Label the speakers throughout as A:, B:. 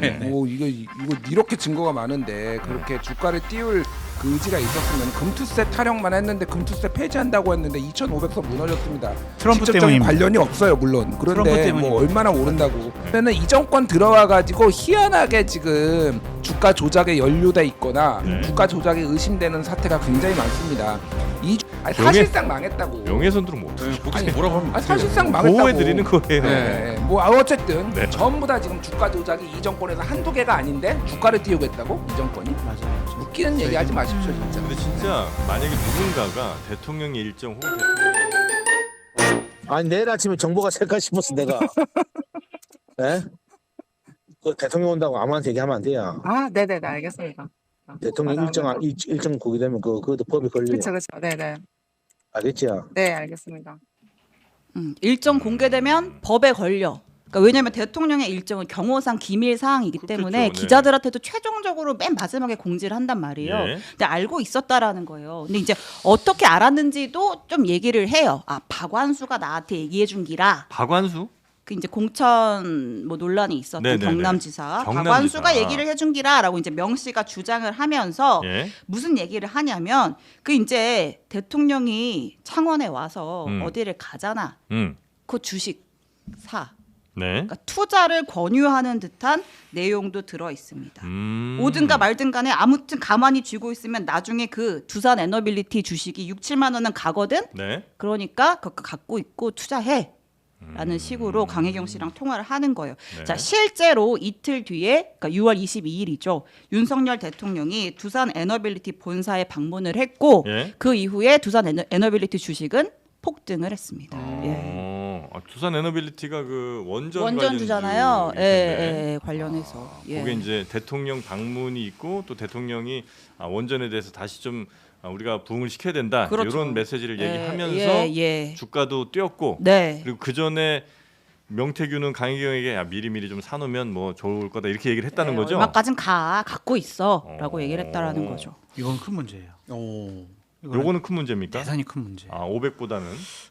A: Yeah. 뭐 이거 이거 이렇게 증거가 많은데 그렇게 주가를 띄울 그 의지가 있었으면 금투세 타령만 했는데 금투세 폐지한다고 했는데 2,500석 무너졌습니다.
B: 트럼프
A: 직접적인
B: 때문입니다.
A: 관련이 없어요 물론.
B: 트럼프
A: 그런데
B: 때문입니다.
A: 뭐 얼마나 오른다고. 그러면 이 정권 들어와 가지고 희한하게 지금 주가 조작에 연루돼 있거나
C: 네.
A: 주가 조작에 의심되는 사태가 굉장히 많습니다. 이 주- 아니, 사실상 망했다고.
C: 명예훼손들은 뭐 어떻게
A: 아니,
D: 뭐라고 하면
A: 아, 사실상 망했다고.
C: 보호해 드리는 거예요.
A: 네, 뭐 아, 어쨌든
C: 네.
A: 전부 다 지금 주가 조작이 이 정권에서 한두 개가 아닌데 주가를 띄우겠다고 이 정권이
B: 맞아요.
A: 웃기는 얘기 하지 마십시오 진짜.
C: 근데 진짜 만약에 누군가가 대통령의 일정 혹은 대통령
E: 아니 내일 아침에 정보가 셀까 싶었어 내가. 예? 그 대통령 온다고 아무한테 얘기하면 안 돼요.
F: 아, 네네네, 알겠습니다.
E: 대통령 일정 안- 일- 일정 보게 되면 그 그것도 법에 걸려.
F: 그렇죠, 그렇죠. 네네.
E: 알겠지요?
F: 네, 알겠습니다.
G: 음, 일정 공개되면 법에 걸려. 그러니까 왜냐하면 대통령의 일정은 경호상 기밀 사항이기
C: 그렇겠죠,
G: 때문에
C: 네.
G: 기자들한테도 최종적으로 맨 마지막에 공지를 한단 말이에요.
C: 예.
G: 근데 알고 있었다라는 거예요. 근데 이제 어떻게 알았는지도 좀 얘기를 해요. 아 박완수가 나한테 얘기해 준 기라.
C: 박완수?
G: 그 이제 공천 뭐 논란이 있었던
C: 네네네.
G: 경남지사
C: 경남지사.
G: 박완수가 얘기를 해준 기라라고 이제 명 씨가 주장을 하면서
C: 예.
G: 무슨 얘기를 하냐면 그 이제 대통령이 창원에 와서
C: 음.
G: 어디를 가잖아.
C: 음.
G: 그 주식 사.
C: 네.
G: 그러니까 투자를 권유하는 듯한 내용도 들어 있습니다.
C: 음.
G: 오든가 말든 간에 아무튼 가만히 쥐고 있으면 나중에 그 두산 에너빌리티 주식이 6, 7만 원은 가거든.
C: 네.
G: 그러니까 그거 갖고 있고 투자해. 라는
C: 음.
G: 식으로 강혜경 씨랑 통화를 하는 거예요.
C: 네.
G: 자, 실제로 이틀 뒤에 그러니까 6월 22일이죠. 윤석열 대통령이 두산 에너빌리티 본사에 방문을 했고
C: 예.
G: 그 이후에 두산 에너, 에너빌리티 주식은 폭등을 했습니다. 예.
C: 어. 아, 두산 에너빌리티가 그 원전
G: 원전주잖아요. 예. 예, 예, 관련해서. 예.
C: 거기에 이제 대통령 방문이 있고 또 대통령이 아, 원전에 대해서 다시 좀 아, 우리가 부응을 시켜야 된다
G: 그렇죠.
C: 이런 메시지를
G: 예,
C: 얘기하면서
G: 예, 예.
C: 주가도 뛰었고
G: 네.
C: 그리고 그 전에 명태균은 강희경에게 야, 미리미리 좀 사놓으면 뭐 좋을 거다 이렇게 얘기를 했다는
G: 네,
C: 거죠.
G: 얼마까진 가 갖고 있어라고
C: 어.
G: 얘기를 했다라는 거죠.
B: 이건 큰 문제예요. 이거는
C: 요거는 큰 문제입니까?
B: 대단히 큰 문제.
C: 아 500보다는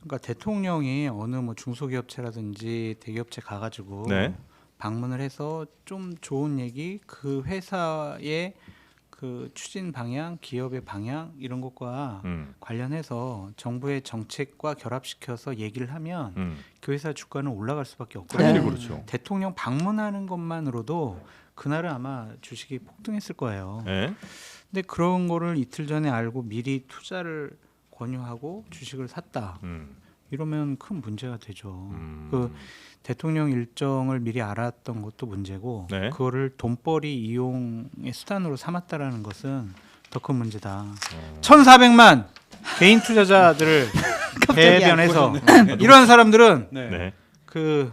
B: 그러니까 대통령이 어느 뭐 중소기업체라든지 대기업체 가가지고
C: 네.
B: 방문을 해서 좀 좋은 얘기 그 회사의 그 추진 방향, 기업의 방향 이런 것과
C: 음,
B: 관련해서 정부의 정책과 결합시켜서 얘기를 하면
C: 음.
B: 그 회사 주가는 올라갈 수밖에 없거든요.
C: 당연히
G: 네.
C: 그렇죠.
B: 대통령 방문하는 것만으로도 그날은 아마 주식이 폭등했을 거예요.
C: 예.
B: 근데 그런 거를 이틀 전에 알고 미리 투자를 권유하고 주식을 샀다.
C: 음,
B: 이러면 큰 문제가 되죠.
C: 음.
B: 그 대통령 일정을 미리 알았던 것도 문제고
C: 네.
B: 그거를 돈벌이 이용의 수단으로 삼았다라는 것은 더 큰 문제다.
C: 어.
B: 1,400만 개인 투자자들을 대변해서 이러한 사람들은
C: 네.
B: 그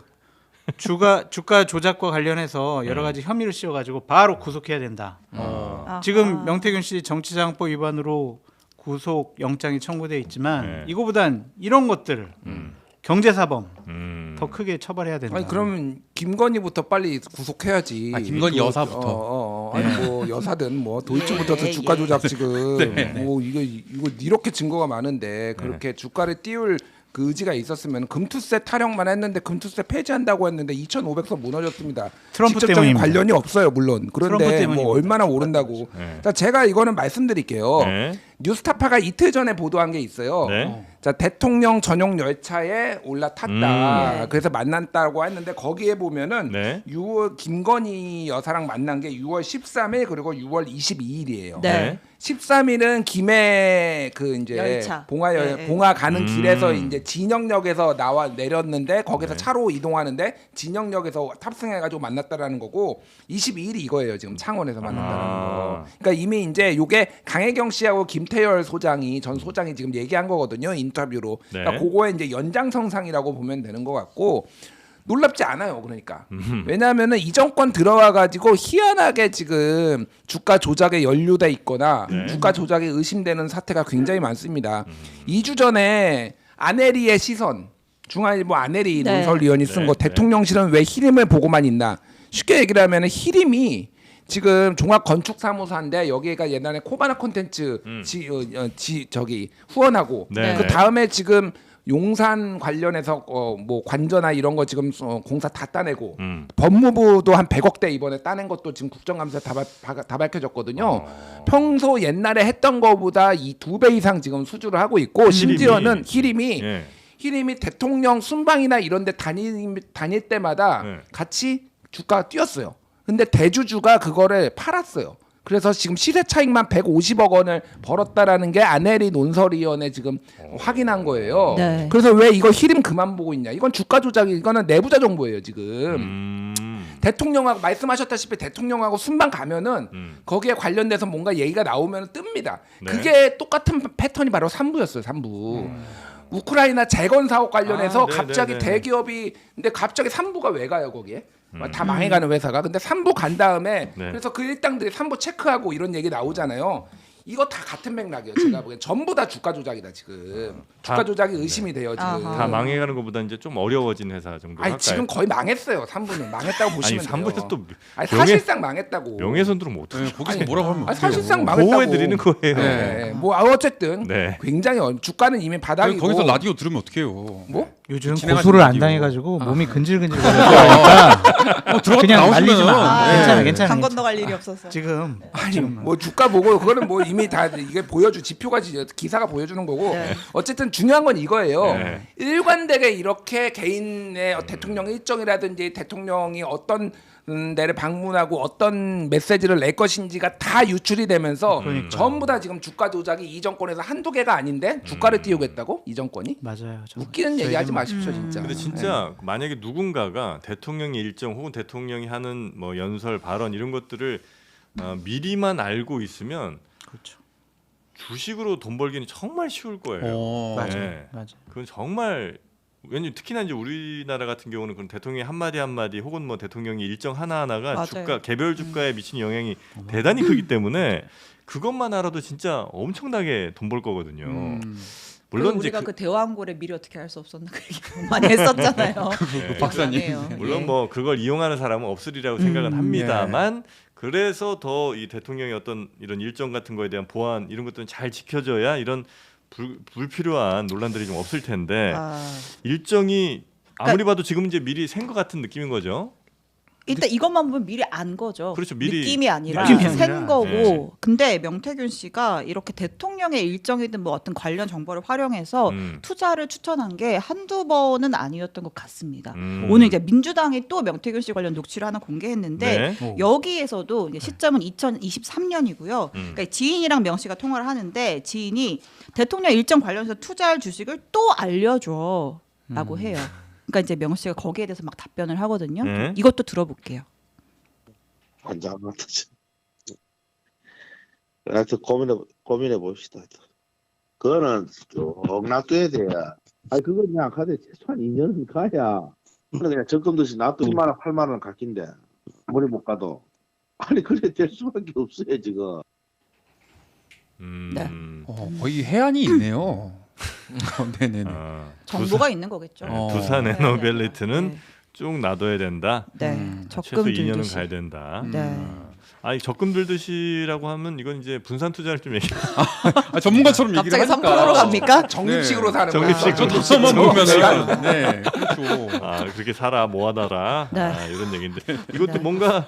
B: 주가 주가 조작과 관련해서 여러 가지 혐의를 씌워가지고 바로 구속해야 된다.
C: 어.
G: 아,
B: 지금
G: 아.
B: 명태균 씨 정치자금법 위반으로 구속 영장이 청구돼 있지만
C: 네.
B: 이거보단 이런 것들을
C: 음.
B: 경제사범
C: 음.
B: 더 크게 처벌해야 된다.
A: 아니 그러면 김건희부터 빨리 구속해야지.
D: 아, 김건희
A: 또,
D: 여사부터.
A: 어, 어, 어. 아니 뭐 여사든 뭐 도이치부터
G: 예,
A: 주가
G: 예.
A: 조작 지금 뭐 이거 이거 이렇게 증거가 많은데 그렇게 주가를 띄울 그 의지가 있었으면 금투세 타령만 했는데 금투세 폐지한다고 했는데 2,500석 무너졌습니다.
B: 트럼프
A: 직접적인
B: 때문입니다.
A: 관련이 없어요 물론. 그런데. 뭐 얼마나 오른다고.
C: 네.
A: 자 제가 이거는 말씀드릴게요.
C: 네.
A: 뉴스타파가 이틀 전에 보도한 게 있어요.
C: 네.
A: 자 대통령 전용 열차에 올라탔다.
G: 음.
A: 그래서 만났다고 했는데 거기에 보면은
C: 네.
A: 6월 김건희 여사랑 만난 게 6월 13일 그리고 6월 22일이에요.
G: 네.
A: 13일은 김해 그 이제
G: 열차.
A: 봉화 열,
G: 네, 네.
A: 봉화 가는
C: 음.
A: 길에서 이제 진영역에서 나와 내렸는데 거기서
C: 네.
A: 차로 이동하는데 진영역에서 탑승해 가지고 만났다라는 거고 22일이 이거예요 지금 창원에서 만났다는
C: 아.
A: 거. 그러니까 이미 이제 요게 강혜경 씨하고 김 태열 소장이 전 소장이 지금 얘기한 거거든요 인터뷰로.
C: 네.
A: 그러니까 그거에 이제 연장선상이라고 보면 되는 것 같고. 놀랍지 않아요. 그러니까
C: 음.
A: 왜냐하면은 이 정권 들어와 가지고 희한하게 지금 주가 조작에 연루돼 있거나
C: 네.
A: 주가 조작에 의심되는 사태가 굉장히 많습니다.
C: 음.
A: 2주 전에 아내리의 시선 중앙일보 아내리
G: 네.
A: 논설위원이 쓴
C: 네,
A: 거
C: 네.
A: 대통령실은 왜 히림을 보고만 있나 쉽게 얘기를 하면은 히림이 지금 종합 건축 사무소인데 여기가 옛날에 코바나 콘텐츠
C: 음.
A: 지, 어, 어, 지 저기 후원하고
C: 네.
A: 그 다음에 지금 용산 관련해서 어, 뭐 관저나 이런 거 지금 어, 공사 다 따내고
C: 음.
A: 법무부도 한 100억대 이번에 따낸 것도 지금 국정감사 다, 바- 바- 다 밝혀졌거든요.
C: 어.
A: 평소 옛날에 했던 거보다 이 두 배 이상 지금 수주를 하고 있고
C: 히림이.
A: 심지어는 히림이
C: 예.
A: 히림이 대통령 순방이나 이런 데 다니, 다닐 때마다
C: 네.
A: 같이 주가가 뛰었어요. 근데 대주주가 그거를 팔았어요. 그래서 지금 시세 차익만 150억 원을 벌었다라는 게 아네리 논설위원회 지금 확인한 거예요.
G: 네.
A: 그래서 왜 이거 히림 그만 보고 있냐? 이건 주가 조작이 이거는 내부자 정보예요 지금.
C: 음.
A: 대통령하고 말씀하셨다시피 대통령하고 순방 가면은
C: 음.
A: 거기에 관련돼서 뭔가 얘기가 나오면 뜹니다.
C: 네.
A: 그게 똑같은 패턴이 바로 삼부였어요. 삼부. 우크라이나 재건 사업 관련해서
C: 아, 네,
A: 갑자기
C: 네, 네.
A: 대기업이 근데 갑자기 삼부가 왜 가요 거기에?
C: 음.
A: 다 망해가는 회사가. 근데 삼부 간 다음에
C: 네.
A: 그래서 그 일당들이 삼부 체크하고 이런 얘기 나오잖아요. 이거 다 같은 맥락이에요. 제가 보기엔 전부 다 주가 조작이다 지금.
C: 다-
A: 주가 조작이 의심이 돼요 지금.
G: 아하.
C: 다 망해가는 것보다 이제 좀 어려워진 회사 정도
A: 아니
C: 할까요?
A: 지금 거의 망했어요. 삼부는 망했다고
C: 아니
A: 보시면 돼요.
C: 또
A: 아니,
C: 명예-
A: 사실상 망했다고.
C: 명예훼손 뭐 어떻게
D: 네, 거기서 뭐라고 하면
A: 아니,
D: 어떡해요?
A: 사실상 망했다고.
C: 보호해 드리는 거예요.
A: 네. 뭐 아, 어쨌든
C: 네.
A: 굉장히 어- 주가는 이미
D: 아니,
A: 바닥이고
D: 거기서 라디오 들으면 어떡해요?
A: 뭐?
B: 요즘 고소를 안
D: 라디오.
B: 당해가지고 몸이 근질근질거리니 까
D: 어, 들어갔다
B: 그냥
D: 나오시면
B: 마.
D: 네.
B: 괜찮아, 괜찮아.
G: 강 건너갈 일이 없어서.
B: 지금
A: 아니 뭐 주가 보고 그거는 뭐 이미 다 이게 보여주 지표가 지- 기사가 보여주는 거고
G: 네.
A: 어쨌든 중요한 건 이거예요.
C: 네.
A: 일관되게 이렇게 개인의 대통령 일정이라든지 대통령이 어떤 음, 데를 방문하고 어떤 메시지를 낼 것인지가 다 유출이 되면서
B: 그러니까요.
A: 전부 다 지금 주가 조작이 이 정권에서 한두 개가 아닌데 주가를 띄우겠다고 이 정권이
B: 맞아요. 저-
A: 웃기는 얘기 하지
B: 저희들은
A: 마십시오 진짜.
C: 근데 진짜 만약에 누군가가 대통령의 일정 혹은 대통령이 하는 뭐 연설 발언 이런 것들을 어, 미리만 알고 있으면
B: 그렇죠.
C: 주식으로 돈 벌기는 정말 쉬울 거예요.
D: 어.
B: 맞아요.
C: 네.
B: 맞아요.
C: 그건 정말 왜냐면 특히나 이제 우리나라 같은 경우는 그런 대통령의 한마디 한마디 혹은 뭐 대통령의 일정 하나 하나가
G: 맞아요.
C: 주가 개별 주가에 미치는 영향이 대단히 크기 때문에 그것만 알아도 진짜 엄청나게 돈 벌 거거든요.
D: 음.
C: 물론 이제
G: 우리가
C: 그-
G: 그, 대왕고래 미리 어떻게 할 수 없었나 그 얘기 많이 했었잖아요.
C: 네.
D: 박사님.
G: 미안해요.
C: 물론
G: 예.
C: 뭐 그걸 이용하는 사람은 없으리라고 생각은
G: 음,
C: 합니다만 그래서 더 이 대통령의 어떤 이런 일정 같은 거에 대한 보안 이런 것들은 잘 지켜져야 이런 불, 불필요한 논란들이 좀 없을 텐데
G: 아,
C: 일정이 아무리
G: 그러니까
C: 봐도 지금 이제 미리 센 것 같은 느낌인 거죠.
G: 일단 이것만 보면 미리 안 거죠.
C: 그렇죠, 미리-
G: 느낌이 아니라
B: 느낌이
G: 센
B: 아니라.
G: 거고.
C: 네.
G: 근데 명태균 씨가 이렇게 대통령의 일정이든 뭐 어떤 관련 정보를 활용해서
C: 음.
G: 투자를 추천한 게 한두 번은 아니었던 것 같습니다.
C: 음.
G: 오늘 이제 민주당이 또 명태균 씨 관련 녹취를 하나 공개했는데
C: 네.
B: 어.
G: 여기에서도 이제 시점은 2023년이고요.
C: 음.
G: 그러니까 지인이랑 명 씨가 통화를 하는데 지인이 대통령 일정 관련해서 투자할 주식을 또 알려줘 라고
C: 음.
G: 해요. 그러니까 이제 명 씨가 거기에 대해서 막 답변을 하거든요.
C: 네.
G: 이것도 들어볼게요.
E: 환장하다. 진짜. 하여튼 고민해 고민해 봅시다. 그거는 쭉 놔둬야 돼. 아니 그거 그냥 가대 최소한 2년은 가야. 그냥 적금 듯이 놔둬 10만 원, 8만 원 갚긴데 아무리 못 가도 아니 그래 될 수밖에 없어요 지금.
C: 음.
G: 네.
D: 어, 거의 해안이 있네요. 어, 네네네.
C: 아,
G: 정보가 있는 거겠죠.
C: 두산,
D: 어.
C: 두산
G: 네.
C: 에너벨리트는
G: 네.
C: 쭉 놔둬야 된다.
G: 네.
D: 음,
C: 최소
G: 적금
C: 2년은
G: 들듯이.
C: 가야 된다.
G: 네.
C: 아니 적금 들듯이라고 하면 이건 이제 분산 투자를 좀 얘기.
D: 아, 전문가처럼 얘기를
G: 갑자기
D: 하니까.
G: 3%로 갑니까?
A: 적립식으로
D: 네.
A: 사는
C: 적립식,
A: 거야.
D: 저 답서만 보면은 네 그렇죠.
C: 아 그렇게 살아 모아놔라
G: 네.
C: 아, 이런 얘기인데 이것도
G: 네.
C: 뭔가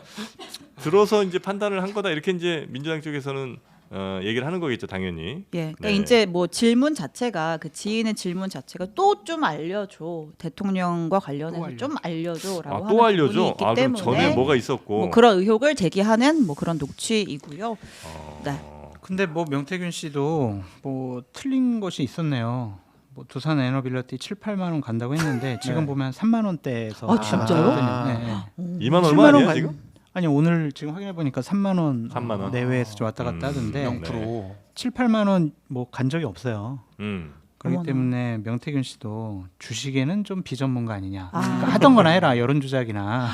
C: 들어서 이제 판단을 한 거다 이렇게 이제 민주당 쪽에서는 어, 얘기를 하는 거겠죠 당연히.
G: 예. 그러니까
C: 네.
G: 이제 뭐 질문 자체가 그 지인의 질문 자체가 또 좀 알려줘 대통령과 관련해서
B: 알려.
G: 좀 알려줘라고
C: 아
G: 하는
C: 또
G: 부분이
C: 알려줘.
G: 있기
C: 아 그럼
G: 때문에
C: 전에 뭐가 있었고.
G: 뭐 그런 의혹을 제기하는 뭐 그런 녹취이고요.
C: 어,
G: 네.
B: 근데 뭐 명태균 씨도 뭐 틀린 것이 있었네요. 뭐 두산 에너빌리티 7, 8만 원 간다고 했는데 지금
D: 네.
B: 보면 3만 원대에서
G: 아, 진짜요?
B: 네, 네.
C: 2만
B: 7만
C: 얼마
B: 원
C: 아니야
B: 간-
C: 지금?
B: 아니 오늘 지금 확인해 보니까 3만 원,
C: 3만 원?
B: 내외에서 좀 왔다 갔다
C: 음,
B: 하던데
C: 영-
D: 0%.
B: 7, 8만 원 뭐 간 적이 없어요.
C: 음.
B: 그렇기
G: 어머나.
B: 때문에 명태균 씨도 주식에는 좀 비전문가 아니냐.
G: 아.
B: 그러니까 하던 거나 해라 여론 조작이나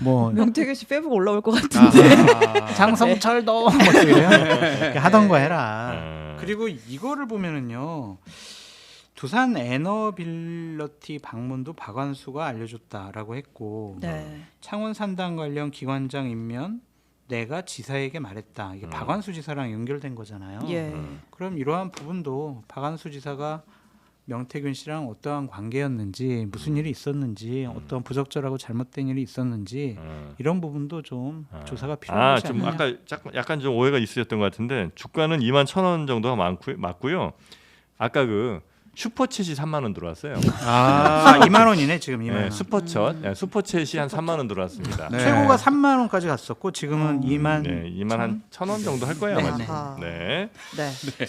B: 뭐
G: 명태균 씨 페북 올라올 것 같은데.
D: 아,
B: 장성철도 뭐 이래요. 하던 거 해라.
C: 아.
B: 그리고 이거를 보면은요. 두산 에너빌러티 방문도 박완수가 알려줬다라고 했고
G: 네.
B: 창원 산당 관련 기관장 임면 내가 지사에게 말했다. 이게
C: 음.
B: 박완수 지사랑 연결된 거잖아요.
G: 예.
C: 음.
B: 그럼 이러한 부분도 박완수 지사가 명태균 씨랑 어떠한 관계였는지 무슨 일이 있었는지 어떤 부적절하고 잘못된 일이 있었는지
C: 어.
B: 이런 부분도 좀
C: 아.
B: 조사가 필요한 것이
C: 아좀
B: 아니냐.
C: 아까 약간, 약간 좀 오해가 있으셨던 것 같은데 주가는 2만 천 원 정도가 많고 맞고요. 아까 그 슈퍼챗이 3만 원 들어왔어요.
B: 아, 2만 원이네 지금 2만
C: 네,
B: 원.
C: 슈퍼챗, 네, 슈퍼챗이 한 3만 원 들어왔습니다.
D: 네.
B: 최고가 3만 원까지 갔었고 지금은 2만
C: 네, 2만 한 천 원 정도 할 거예요
G: 네,
C: 아마.
G: 네.
C: 네.
G: 네.